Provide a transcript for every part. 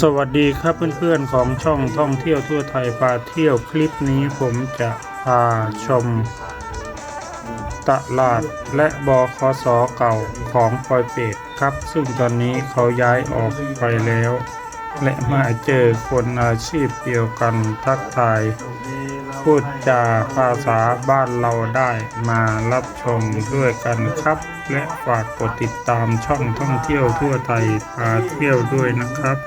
สวัสดีครับเพื่อนๆของช่องท่องเที่ยวทั่วไทยพาเที่ยวคลิปนี้ผมจะพาชม ตลาดและบคสเก่าของปอยเป็ดครับ ซึ่งตอนนี้เขาย้ายออกไปแล้ว และมาเจอคนอาชีพเดียวกันทักทาย พูดจาภาษาบ้านเราได้มารับชมด้วยกันครับ และฝากกดติดตามช่องท่องเที่ยวทั่วไทยพาเที่ยวด้วยนะครับ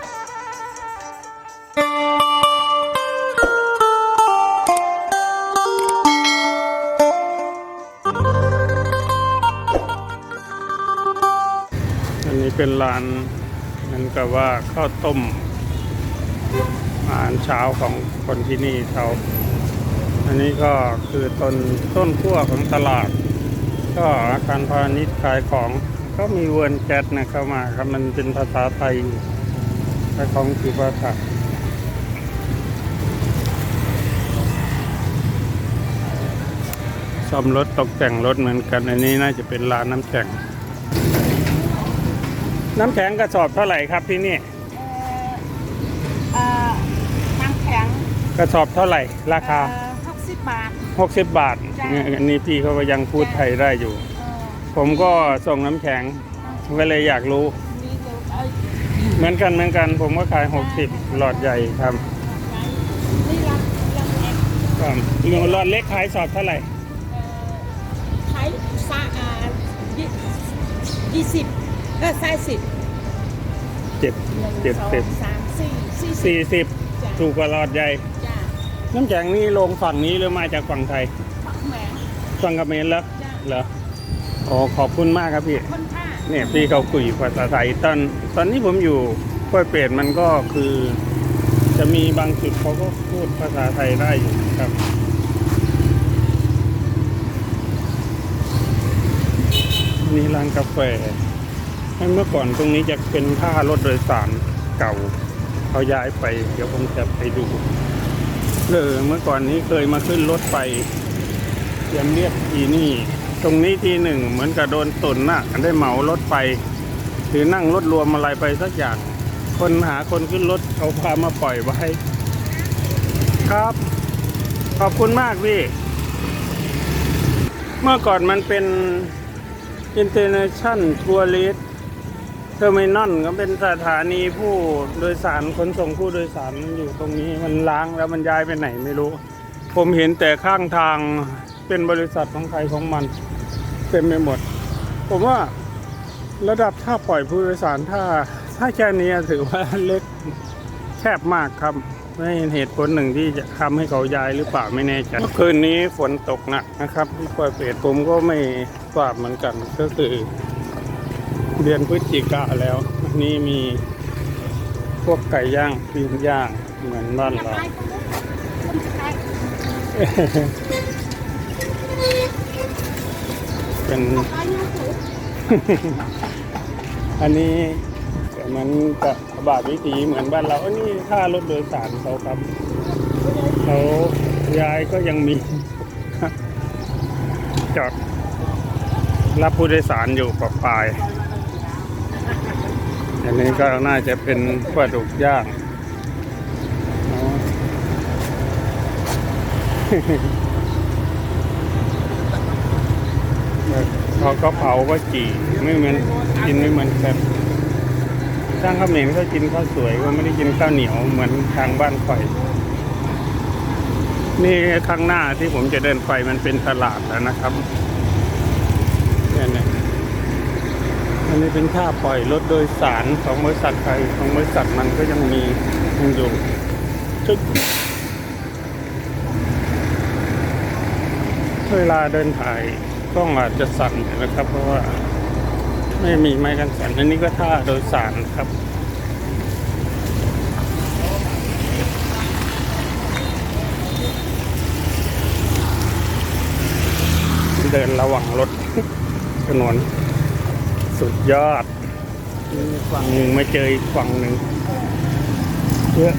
อันนี้เป็นร้านนั่นก็ว่าข้าวต้มอาหารเช้าของคนที่นี่เขา อันนี้ก็คือต้นต้นขั้วของตลาด ก็อาคารพาณิชย์ขายของก็มีเวิร์นแก๊สนะเข้ามาครับมันเป็นภาษาไทยอยู่ขายของคือภาษาซ่อมรถตกแต่งรถเหมือนกัน อันนี้น่าจะเป็นร้านน้ำแข็ง น้ำแข็งกระสอบเท่าไหร่ครับที่นี่เอ่อน้ำแข็งกระสอบเท่าไหร่ราคาหกสิ บบาท 60 บาทจ้ะ เนี่ยอันนี้พี่เขาก็ยังพูดไทยได้อยู่ เอ่อผมก็ส่งน้ำแข็งก็เลยอยากรู้ มีเดี๋ยวเอ้ยเหมือนกันเหมือนกัน ผมก็ขาย 60 หลอดใหญ่ครับนี่รับรับแอกครับหลอดเล็กขายสอบเท่าไหร่ เอ่อใช้ซาอ่ายี่ยี่สิบก็ใส่สิบเจ็ดหนึ่งเจ็ดสองสิบสามสี่สี่สิบสี่สิบจ้ะถูกกว่าหลอดใหญ่จ้า น้ำแข็งนี่ลงฝั่งนี้หรือมาจากฝั่งไทย ปักแหมฝั่งเขมรแล้วจ้าเหรออ๋อขอบคุณมากครับพี่ คนท่าเนี่ยพี่เขาคุยภาษาไทยตอนตอนนี้ผมอยู่กล้วยเป็ดมันก็คือ จะมีบางจุดเขาก็พูดภาษาไทยได้อยู่ครับ นี่ร้านกาแฟเมื่อก่อนตรงนี้จะเป็นท่ารถโดยสารเก่าเขาย้ายไป เดี๋ยวผมจะไปดู เออเมื่อก่อนนี้เคยมาขึ้นรถไปเตรียมเรียกทีนี่ ตรงนี้ทีหนึ่งเหมือนกับโดนตุนน่ะได้เหมารถไปหรือนั่งรถรวมอะไรไปสักอย่าง คนหาคนขึ้นรถเขาพามาปล่อยไว้ ครับ ขอบคุณมากพี่ เมื่อก่อนมันเป็น International Tourist Terminal ก็เป็นสถานีผู้โดยสารขนส่งผู้โดยสารอยู่ตรงนี้มันล้างแล้วมันย้ายไปไหนไม่รู้ ผมเห็นแต่ข้างทางเป็นบริษัทของใครของมันเต็มไปหมด ผมว่าระดับถ้าปล่อยผู้โดยสารถ้าถ้าแค่นี้ถือว่าเล็กแคบมากครับไม่เห็นเหตุผลหนึ่งที่จะทำให้เขาย้ายหรือเปล่าไม่แน่ใจเมื่อคืนนี้ฝนตกหนักนะครับที่ปล่อยเปรตผมก็ไม่ทราบเหมือนกันก็คือ เดือนพฤศจิกาแล้วนนี้มีพวกไก่ย่างปิ้งย่างเหมือนบ้านเราเป็น อันนี้เหมือนกับบาทวิถีเหมือนบ้านเราอันนี้ค่ารถโดยสารเขาครับเขาย้ายก็ยังมีจอดรับผู้โดยสารอยู่ปะปลาย อันนี้ก็น่าจะเป็นปลาดุกย่างเขาก็เผาก็จี่ไม่เหมือนกินไม่เหมือนกันทางเขมรเขากินข้าวสวยก็ไม่ได้กินข้าวเหนียวเหมือนทางบ้านข่อยนี่ข้างหน้าที่ผมจะเดินไปมันเป็นตลาดแล้วนะครับเนี่ยเนี่ย อันนี้เป็นค่าปล่อยรถโดยสารของบริษัทไทยของบริษัทมันก็ยังมียังอยู่ชุดเวลาเดินถ่ายกล้องอาจจะสั่นนะครับ เพราะว่าไม่มีไม้กันสั่นอันนี้ก็ท่าโดยสารครับเดินระหว่างรถถนน สุดยอดมีฝั่งหนึ่งมาเจออีกฝั่งหนึ่งเยอะ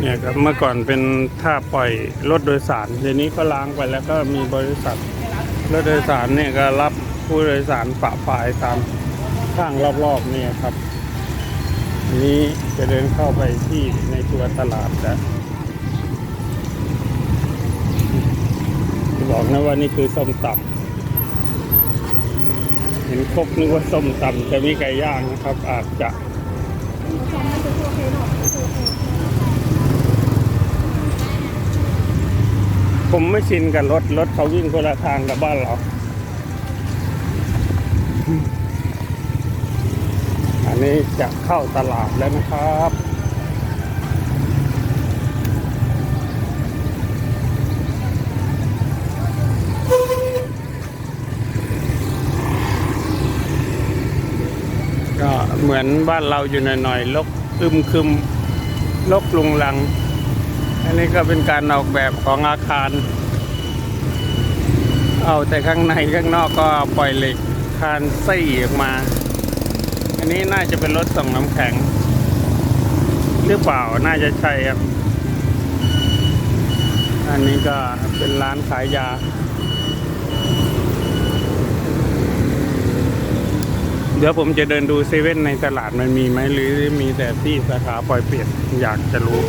เนี่ยครับเมื่อก่อนเป็นท่าปล่อยรถโดยสารเดี๋ยวนี้ก็ล้างไปแล้วก็มีบริษัทรถโดยสารเนี่ยก็รับผู้โดยสารปะปายตามถข้างๆรอบๆนี่ครับอันนี้จะเดินเข้าไปที่ในตัวตลาดแล้วบอกนะว่านี่คือส้มตำ เห็นครกนึกว่าส้มตำแต่มีไก่ย่างนะครับ อาจจะผมไม่ชินกับรถ รถเขาวิ่งคนละทางกับบ้านเราอันนี้จะเข้าตลาดแล้วนะครับ เหมือนบ้านเราอยู่หน่อยๆลกอึมครึมลกลุงลัง อันนี้ก็เป็นการออกแบบของอาคาร เอาแต่ข้างในข้างนอกก็ปล่อยเหล็กคานซี่ออกมา อันนี้น่าจะเป็นรถส่งน้ำแข็ง หรือเปล่าน่าจะใช่ครับ อันนี้ก็เป็นร้านขายยา เดี๋ยวผมจะเดินดูเซเว่นในตลาดมันมีไหมหรือมีแต่ที่สาขาปล่อยเปลี่ยนอยากจะรู้